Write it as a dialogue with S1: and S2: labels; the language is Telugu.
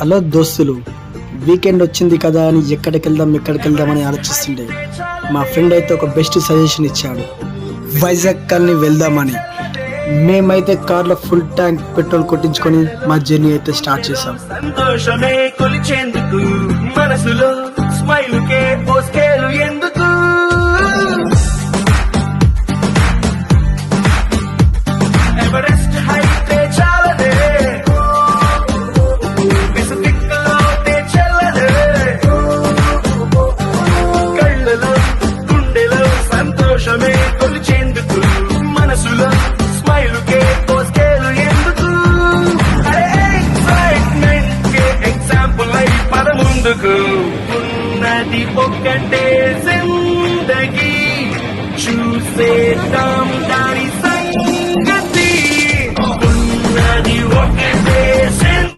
S1: హలో దోస్తులు వీకెండ్ వచ్చింది కదా అని ఎక్కడికి వెళ్దాం ఎక్కడికి వెళ్దాం అని ఆలోచిస్తుండే మా ఫ్రెండ్ అయితే ఒక బెస్ట్ సజెషన్ ఇచ్చాడు. వైజాగ్ కల్ని వెళ్దామని. మేమైతే కార్లో ఫుల్ ట్యాంక్ పెట్రోల్ కొట్టించుకొని మా జర్నీ అయితే స్టార్ట్ చేసాం
S2: సంతోషమే కొలిచేందుకు మనసులో స్మైల్ కే ఎందుకు పద ముందుకు ఉన్నది ఒక్కటే జిందగీ. చూసేద్దాం దారి